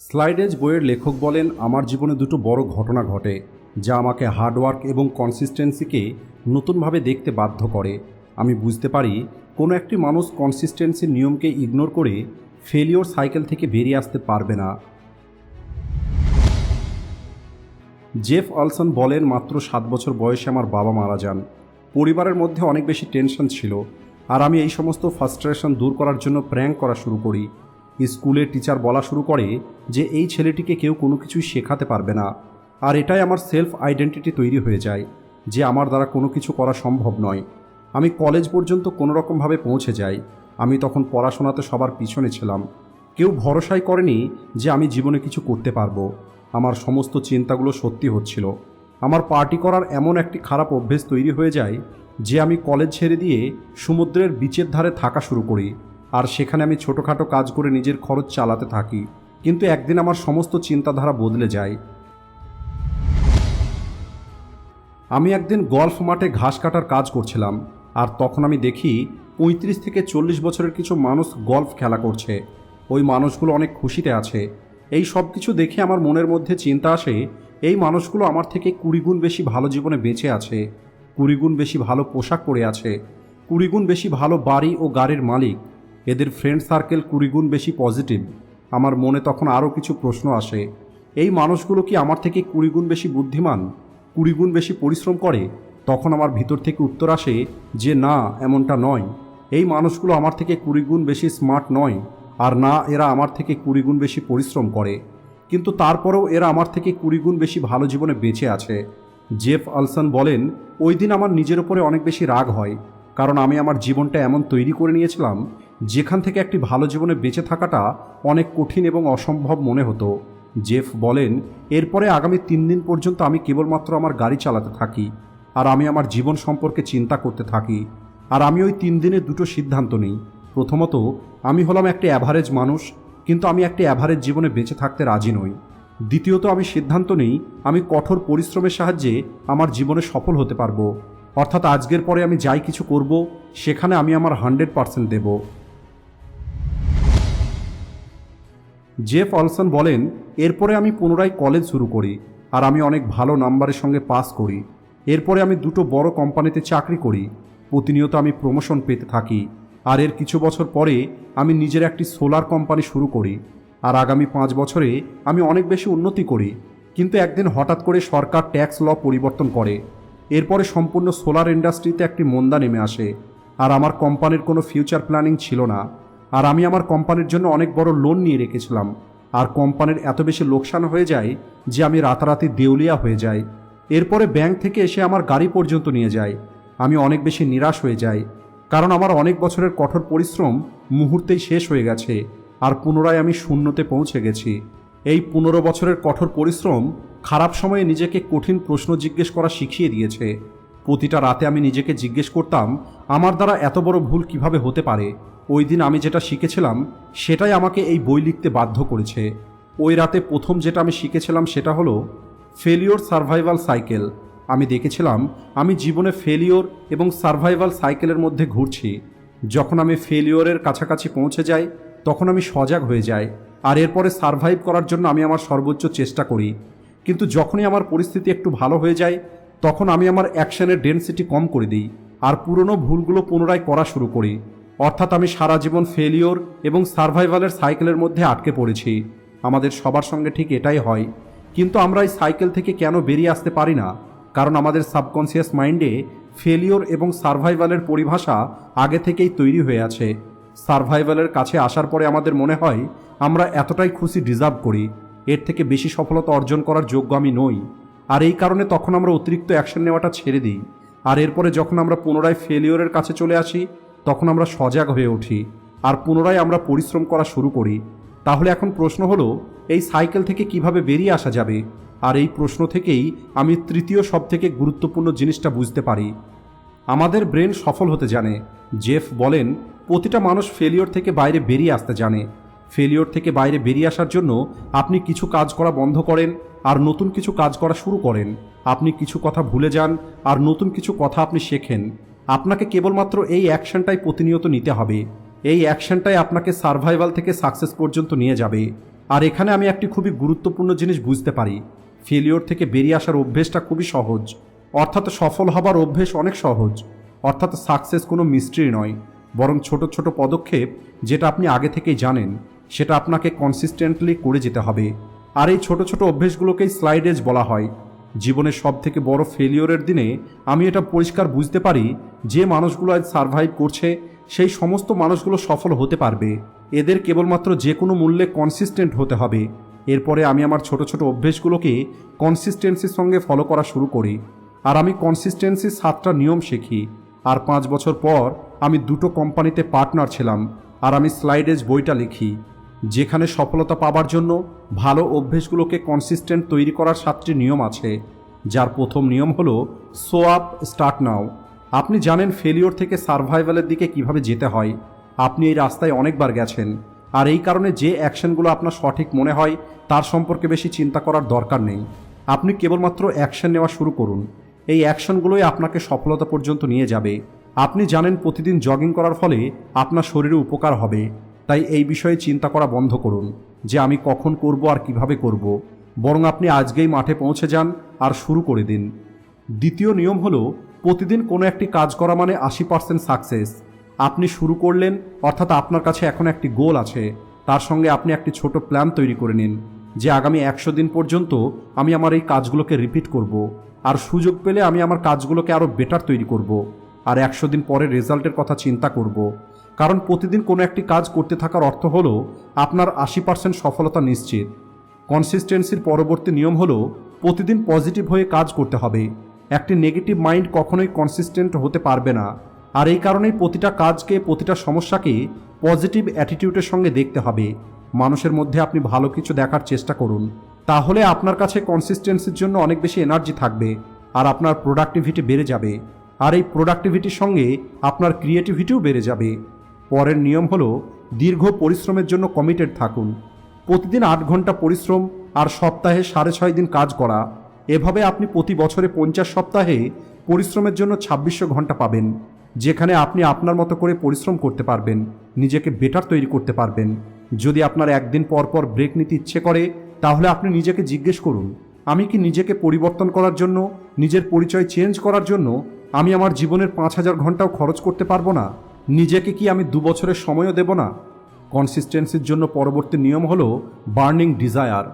স্লাইডেজ বইয়ের লেখক বলেন, আমার জীবনে দুটো বড় ঘটনা ঘটে, যা আমাকে হার্ডওয়ার্ক এবং কনসিস্টেন্সিকে নতুনভাবে দেখতে বাধ্য করে। আমি বুঝতে পারি, কোনো একটি মানুষ কনসিস্টেন্সির নিয়মকে ইগনোর করে ফেলিওর সাইকেল থেকে বেরিয়ে আসতে পারবে না। জেফ অলসন বলেন, মাত্র সাত বছর বয়সে আমার বাবা মারা যান। পরিবারের মধ্যে অনেক বেশি টেনশন ছিল, আর আমি এই সমস্ত ফ্রাস্ট্রেশন দূর করার জন্য প্র্যাঙ্ক করা শুরু করি। স্কুলে টিচার বলা শুরু করে যে এই ছেলেটিকে কেউ কোনো কিছুই শেখাতে পারবে না। আর এটাই আমার সেলফ আইডেন্টিটি তৈরি হয়ে যায়, যে আমার দ্বারা কোনো কিছু করা সম্ভব নয়। আমি কলেজ পর্যন্ত কোনো রকমভাবে পৌঁছে যাই। আমি তখন পড়াশোনাতে সবার পিছনে ছিলাম। কেউ ভরসাই করেনি যে আমি জীবনে কিছু করতে পারব। আমার সমস্ত চিন্তাগুলো সত্যি হচ্ছিল। আমার পার্টি করার এমন একটি খারাপ অভ্যেস তৈরি হয়ে যায় যে আমি কলেজ ছেড়ে দিয়ে সমুদ্রের বিচের ধারে থাকা শুরু করি। আর সেখানে আমি ছোটোখাটো কাজ করে নিজের খরচ চালাতে থাকি। কিন্তু একদিন আমার সমস্ত চিন্তাধারা বদলে যায়। আমি একদিন গল্ফ মাঠে ঘাস কাটার কাজ করছিলাম, আর তখন আমি দেখি পঁয়ত্রিশ থেকে চল্লিশ বছরের কিছু মানুষ গল্ফ খেলা করছে। ওই মানুষগুলো অনেক খুশিতে আছে। এই সব কিছু দেখে আমার মনের মধ্যে চিন্তা আসে, এই মানুষগুলো আমার থেকে কুড়ি গুণ বেশি ভালো জীবনে বেঁচে আছে, কুড়ি গুণ বেশি ভালো পোশাক পরে আছে, কুড়ি গুণ বেশি ভালো বাড়ি ও গাড়ির মালিক। এদের ফ্রেন্ড সার্কেল কুড়ি গুণ বেশি পজিটিভ আমার মনে তখন আরও কিছু প্রশ্ন আসে, এই মানুষগুলো কি আমার থেকে কুড়ি গুণ বেশি বুদ্ধিমান? কুড়ি গুণ বেশি পরিশ্রম করে? তখন আমার ভিতর থেকে উত্তর আসে যে না, এমনটা নয়। এই মানুষগুলো আমার থেকে কুড়ি গুণ বেশি স্মার্ট নয়, আর না, এরা আমার থেকে কুড়ি গুণ বেশি পরিশ্রম করে। কিন্তু তারপরেও এরা আমার থেকে কুড়ি গুণ বেশি ভালো জীবনে বেঁচে আছে। জেফ আলসন বলেন, ওই দিন আমার নিজের ওপরে অনেক বেশি রাগ হয়, কারণ আমি আমার জীবনটা এমন তৈরি করে নিয়েছিলাম যেখান থেকে একটি ভালো জীবনে বেঁচে থাকাটা অনেক কঠিন এবং অসম্ভব মনে হতো। জেফ বলেন, এরপরে আগামী তিন দিন পর্যন্ত আমি কেবলমাত্র আমার গাড়ি চালাতে থাকি, আর আমি আমার জীবন সম্পর্কে চিন্তা করতে থাকি। আর আমি ওই তিন দিনে দুটো সিদ্ধান্ত নিই। প্রথমত, আমি হলাম একটি অ্যাভারেজ মানুষ, কিন্তু আমি একটি অ্যাভারেজ জীবনে বেঁচে থাকতে রাজি নই। দ্বিতীয়ত, আমি সিদ্ধান্ত নিই আমি কঠোর পরিশ্রমের সাহায্যে আমার জীবনে সফল হতে পারব। অর্থাৎ আজকের পরে আমি যাই কিছু করব, সেখানে আমি আমার হান্ড্রেড পার্সেন্ট দেবো। জেফ অলসন বলেন, এরপরে আমি পুনরায় কলেজ শুরু করি আর আমি অনেক ভালো নাম্বারের সঙ্গে পাস করি। এরপরে আমি দুটো বড় কোম্পানিতে চাকরি করি। প্রতিনিয়ত আমি প্রমোশন পেতে থাকি। আর এর কিছু বছর পরে আমি নিজের একটি সোলার কোম্পানি শুরু করি। আর আগামী পাঁচ বছরে আমি অনেক বেশি উন্নতি করি। কিন্তু একদিন হঠাৎ করে সরকার ট্যাক্স ল পরিবর্তন করে। এরপরে সম্পূর্ণ সোলার ইন্ডাস্ট্রিতে একটি মন্দা নেমে আসে। আর আমার কোম্পানির কোনো ফিউচার প্ল্যানিং ছিল না। আর আমি আমার কোম্পানির জন্য অনেক বড় লোন নিয়ে রেখেছিলাম। আর কোম্পানির এত বেশি লোকসান হয়ে যায় যে আমি রাতারাতি দেউলিয়া হয়ে যাই। এরপরে ব্যাংক থেকে এসে আমার গাড়ি পর্যন্ত নিয়ে যায়। আমি অনেক বেশি নিরাশ হয়ে যাই। কারণ আমার অনেক বছরের কঠোর পরিশ্রম মুহূর্তেই শেষ হয়ে গেছে আর পুনরায় আমি শূন্যতে পৌঁছে গেছি। এই পনেরো বছরের কঠোর পরিশ্রম খারাপ সময়ে নিজেকে কঠিন প্রশ্ন জিজ্ঞেস করা শিখিয়ে দিয়েছে। প্রতিটা রাতে আমি নিজেকে জিজ্ঞেস করতাম, আমার দ্বারা এত বড় ভুল কীভাবে হতে পারে? ওই দিন আমি যেটা শিখেছিলাম, সেটাই আমাকে এই বই লিখতে বাধ্য করেছে। ওই রাতে প্রথম যেটা আমি শিখেছিলাম সেটা হলো ফেলিওর সার্ভাইভাল সাইকেল আমি দেখেছিলাম, আমি জীবনে ফেলিওর এবং সার্ভাইভাল সাইকেলের মধ্যে ঘুরছি। যখন আমি ফেলিওরের কাছাকাছি পৌঁছে যাই, তখন আমি সজাগ হয়ে যাই। আর এরপরে সার্ভাইভ করার জন্য আমি আমার সর্বোচ্চ চেষ্টা করি। কিন্তু যখনই আমার পরিস্থিতি একটু ভালো হয়ে যায়, তখন আমি আমার অ্যাকশনের ডেন্সিটি কম করে দিই। আর পুরনো ভুলগুলো পুনরায় করা শুরু করি। অর্থাৎ আমি সারা জীবন ফেলিওর এবং সার্ভাইভালের সাইকেলের মধ্যে আটকে পড়েছি। আমাদের সবার সঙ্গে ঠিক এটাই হয়। কিন্তু আমরা এই সাইকেল থেকে কেন বেরিয়ে আসতে পারি না? কারণ আমাদের সাবকনসিয়াস মাইন্ডে ফেলিওর এবং সার্ভাইভালের পরিভাষা আগে থেকেই তৈরি হয়ে আছে। সার্ভাইভালের কাছে আসার পরে আমাদের মনে হয়, আমরা এতটাই খুশি ডিজার্ভ করি। এর থেকে বেশি সফলতা অর্জন করার যোগ্য আমি নই। আর এই কারণে তখন আমরা অতিরিক্ত অ্যাকশন নেওয়াটা ছেড়ে দিই। আর এরপরে যখন আমরা পুনরায় ফেলিওরের কাছে চলে আসি তখন আমরা সজাগ হয়ে উঠি আর পুনরায় আমরা পরিশ্রম করা শুরু করি। তাহলে এখন প্রশ্ন হলো, এই সাইকেল থেকে কীভাবে বেরিয়ে আসা যাবে? আর এই প্রশ্ন থেকেই আমি তৃতীয় সবথেকে গুরুত্বপূর্ণ জিনিসটা বুঝতে পারি। আমাদের ব্রেন সফল হতে জানে। জেফ বলেন, প্রতিটা মানুষ ফেলিওর থেকে বাইরে বেরিয়ে আসতে জানে। ফেলিওর থেকে বাইরে বেরিয়ে আসার জন্য আপনি কিছু কাজ করা বন্ধ করেন আর নতুন কিছু কাজ করা শুরু করেন। আপনি কিছু কথা ভুলে যান আর নতুন কিছু কথা আপনি শেখেন। আপনাকে কেবলমাত্র এই অ্যাকশনটাই প্রতিনিয়ত নিতে হবে। এই অ্যাকশনটাই আপনাকে সার্ভাইভাল থেকে সাকসেস পর্যন্ত নিয়ে যাবে। আর এখানে আমি একটি খুবই গুরুত্বপূর্ণ জিনিস বুঝতে পারি। ফেলিওর থেকে বেরিয়ে আসার অভ্যেসটা খুবই সহজ। অর্থাৎ সফল হবার অভ্যেস অনেক সহজ। অর্থাৎ সাকসেস কোনো মিস্ট্রি নয়। বরং ছোট ছোট পদক্ষেপ যেটা আপনি আগে থেকেই জানেন, সেটা আপনাকে কনসিস্টেন্টলি করে যেতে হবে। আর এই ছোট ছোট অভ্যেসগুলোকেই স্লাইডেজ বলা হয়। জীবনের সব থেকে বড় ফেলিওরের দিনে আমি এটা পরিষ্কার বুঝতে পারি, যে মানুষগুলো আজ সার্ভাইভ করছে, সেই সমস্ত মানুষগুলো সফল হতে পারবে। এদের কেবলমাত্র যে কোনো মূল্যে কনসিস্টেন্ট হতে হবে। এরপরে আমি আমার ছোট ছোট অভ্যেসগুলোকে কনসিস্টেন্সির সঙ্গে ফলো করা শুরু করি। আর আমি কনসিস্টেন্সির সাতটা নিয়ম শিখি। আর পাঁচ বছর পর আমি দুটো কোম্পানিতে পার্টনার ছিলাম। আর আমি স্লাইডেজ বইটা লিখি। যেখানে সফলতা পাবার জন্য ভালো অভ্যেসগুলোকে কনসিস্টেন্ট তৈরি করার সাতটি নিয়ম আছে। যার প্রথম নিয়ম হলো সো আপ স্টার্ট নাও আপনি জানেন ফেলিওর থেকে সার্ভাইভালের দিকে কীভাবে যেতে হয়। আপনি এই রাস্তায় অনেকবার গেছেন। আর এই কারণে যে অ্যাকশনগুলো আপনার সঠিক মনে হয়, তার সম্পর্কে বেশি চিন্তা করার দরকার নেই। আপনি কেবলমাত্র অ্যাকশন নেওয়া শুরু করুন। এই অ্যাকশনগুলোই আপনাকে সফলতা পর্যন্ত নিয়ে যাবে। আপনি জানেন প্রতিদিন জগিং করার ফলে আপনার শরীরে উপকার হবে। তাই এই বিষয়ে চিন্তা করা বন্ধ করুন যে আমি কখন করব আর কীভাবে করব, বরং আপনি আজকেই মাঠে পৌঁছে যান আর শুরু করে দিন। দ্বিতীয় নিয়ম হলো, প্রতিদিন কোনো একটি কাজ করা মানে আশি পার্সেন্ট সাকসেস আপনি শুরু করলেন, অর্থাৎ আপনার কাছে এখন একটি গোল আছে, তার সঙ্গে আপনি একটি ছোট প্ল্যান তৈরি করে নিন, যে আগামী একশো দিন পর্যন্ত আমি আমার এই কাজগুলোকে রিপিট করব, আর সুযোগ পেলে আমি আমার কাজগুলোকে আরও বেটার তৈরি করব, আর একশো দিন পরে রেজাল্টের কথা চিন্তা করব। কারণ প্রতিদিন কোনো একটি কাজ করতে থাকার অর্থ হলো আপনার আশি পার্সেন্ট সফলতা নিশ্চিত। কনসিস্টেন্সির পরবর্তী নিয়ম হলো প্রতিদিন পজিটিভ হয়ে কাজ করতে হবে। একটি নেগেটিভ মাইন্ড কখনোই কনসিস্টেন্ট হতে পারবে না। আর এই কারণেই প্রতিটা কাজকে, প্রতিটা সমস্যাকে পজিটিভ অ্যাটিটিউডের সঙ্গে দেখতে হবে। মানুষের মধ্যে আপনি ভালো কিছু দেখার চেষ্টা করুন। তাহলে আপনার কাছে কনসিস্টেন্সির জন্য অনেক বেশি এনার্জি থাকবে আর আপনার প্রোডাক্টিভিটি বেড়ে যাবে। আর এই প্রোডাক্টিভিটির সঙ্গে আপনার ক্রিয়েটিভিটিও বেড়ে যাবে। পরের নিয়ম হলো দীর্ঘ পরিশ্রমের জন্য কমিটেড থাকুন। প্রতিদিন আট ঘণ্টা পরিশ্রম আর সপ্তাহে সাড়ে ছয় দিন কাজ করা। এভাবে আপনি প্রতি বছরে পঞ্চাশ সপ্তাহে পরিশ্রমের জন্য ছাব্বিশশো ঘণ্টা পাবেন, যেখানে আপনি আপনার মতো করে পরিশ্রম করতে পারবেন, নিজেকে বেটার তৈরি করতে পারবেন। যদি আপনার একদিন পর পর ব্রেক নিতে ইচ্ছে করে, তাহলে আপনি নিজেকে জিজ্ঞেস করুন, আমি কি নিজেকে পরিবর্তন করার জন্য, নিজের পরিচয় চেঞ্জ করার জন্য, আমি আমার জীবনের পাঁচ হাজার ঘন্টাও খরচ করতে পারব না? নিজেকে কি আমি দু বছরের সময়ও দেব না? কনসিস্টেন্সির জন্য পরবর্তী নিয়ম হলো বার্নিং ডিজায়ার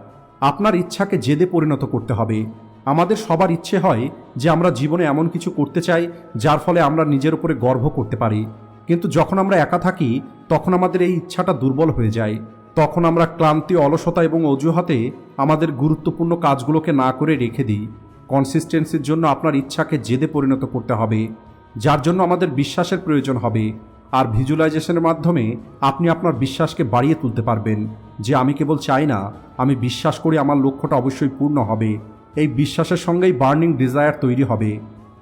আপনার ইচ্ছাকে জেদে পরিণত করতে হবে। আমাদের সবার ইচ্ছে হয় যে আমরা জীবনে এমন কিছু করতে চাই, যার ফলে আমরা নিজের উপরে গর্ব করতে পারি। কিন্তু যখন আমরা একা থাকি, তখন আমাদের এই ইচ্ছাটা দুর্বল হয়ে যায়। তখন আমরা ক্লান্তি, অলসতা এবং অজুহাতে আমাদের গুরুত্বপূর্ণ কাজগুলোকে না করে রেখে দিই। কনসিস্টেন্সির জন্য আপনার ইচ্ছাকে জেদে পরিণত করতে হবে। যার জন্য আমাদের বিশ্বাসের প্রয়োজন হবে। আর ভিজুয়ালাইজেশনের মাধ্যমে আপনি আপনার বিশ্বাসকে বাড়িয়ে তুলতে পারবেন। যে আমি কেবল চাই না, আমি বিশ্বাস করি আমার লক্ষ্যটা অবশ্যই পূর্ণ হবে। এই বিশ্বাসের সঙ্গেই বার্নিং ডিজায়ার তৈরি হবে।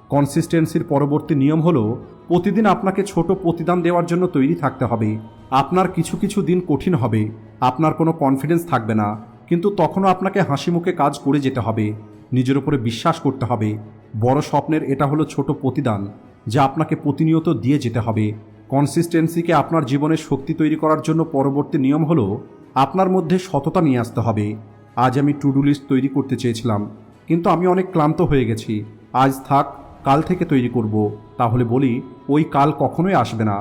কনসিস্টেন্সির পরবর্তী নিয়ম হলো, প্রতিদিন আপনাকে ছোট প্রতিদান দেওয়ার জন্য তৈরি থাকতে হবে। আপনার কিছু কিছু দিন কঠিন হবে। আপনার কোনো কনফিডেন্স থাকবে না। কিন্তু তখনও আপনাকে হাসি মুখে কাজ করে যেতে হবে। নিজের উপরে বিশ্বাস করতে হবে। বড় স্বপ্নের এটা হলো ছোট প্রতিদান। যা আপনাকে প্রতিনিয়ত দিয়ে যেতে হবে। কনসিস্টেন্সিকে আপনার জীবনে শক্তি তৈরি করার জন্য পরবর্তী নিয়ম হলো, আপনার মধ্যে সততা নিয়ে আসতে হবে। আজ আমি টু ডু লিস্ট তৈরি করতে চেয়েছিলাম, কিন্তু আমি অনেক ক্লান্ত হয়ে গেছি। আজ থাক, কাল থেকে তৈরি করব। তাহলে বলি, ওই কাল কখনোই আসবে না।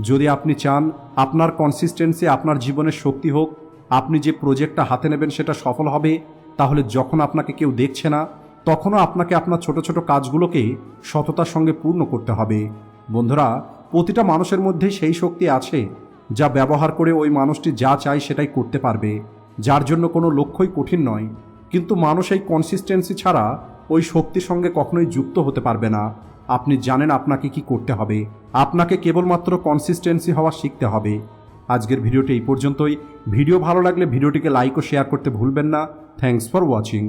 যদি আপনি চান, আপনার কনসিস্টেন্সি আপনার জীবনের শক্তি হোক, আপনি যে প্রজেক্টটা হাতে নেবেন সেটা সফল হবে, তাহলে যখন আপনাকে কেউ দেখছে না তখনও আপনাকে আপনার ছোট ছোট কাজগুলোকে সততার সঙ্গে পূর্ণ করতে হবে। বন্ধুরা, প্রতিটা মানুষের মধ্যে সেই শক্তি আছে যা ব্যবহার করে ওই মানুষটি যা চায় সেটাই করতে পারবে, যার জন্য কোনো লক্ষ্যই কঠিন নয়। কিন্তু মানুষ এই কনসিস্টেন্সি ছাড়া ওই শক্তির সঙ্গে কখনোই যুক্ত হতে পারবে না। আপনি জানেন আপনাকে কি করতে হবে। আপনাকে কেবলমাত্র কনসিস্টেন্সি হওয়া শিখতে হবে। আজকের ভিডিওটি এই পর্যন্তই। ভিডিও ভালো লাগলে ভিডিওটিকে লাইক ও শেয়ার করতে ভুলবেন না। Thanks for watching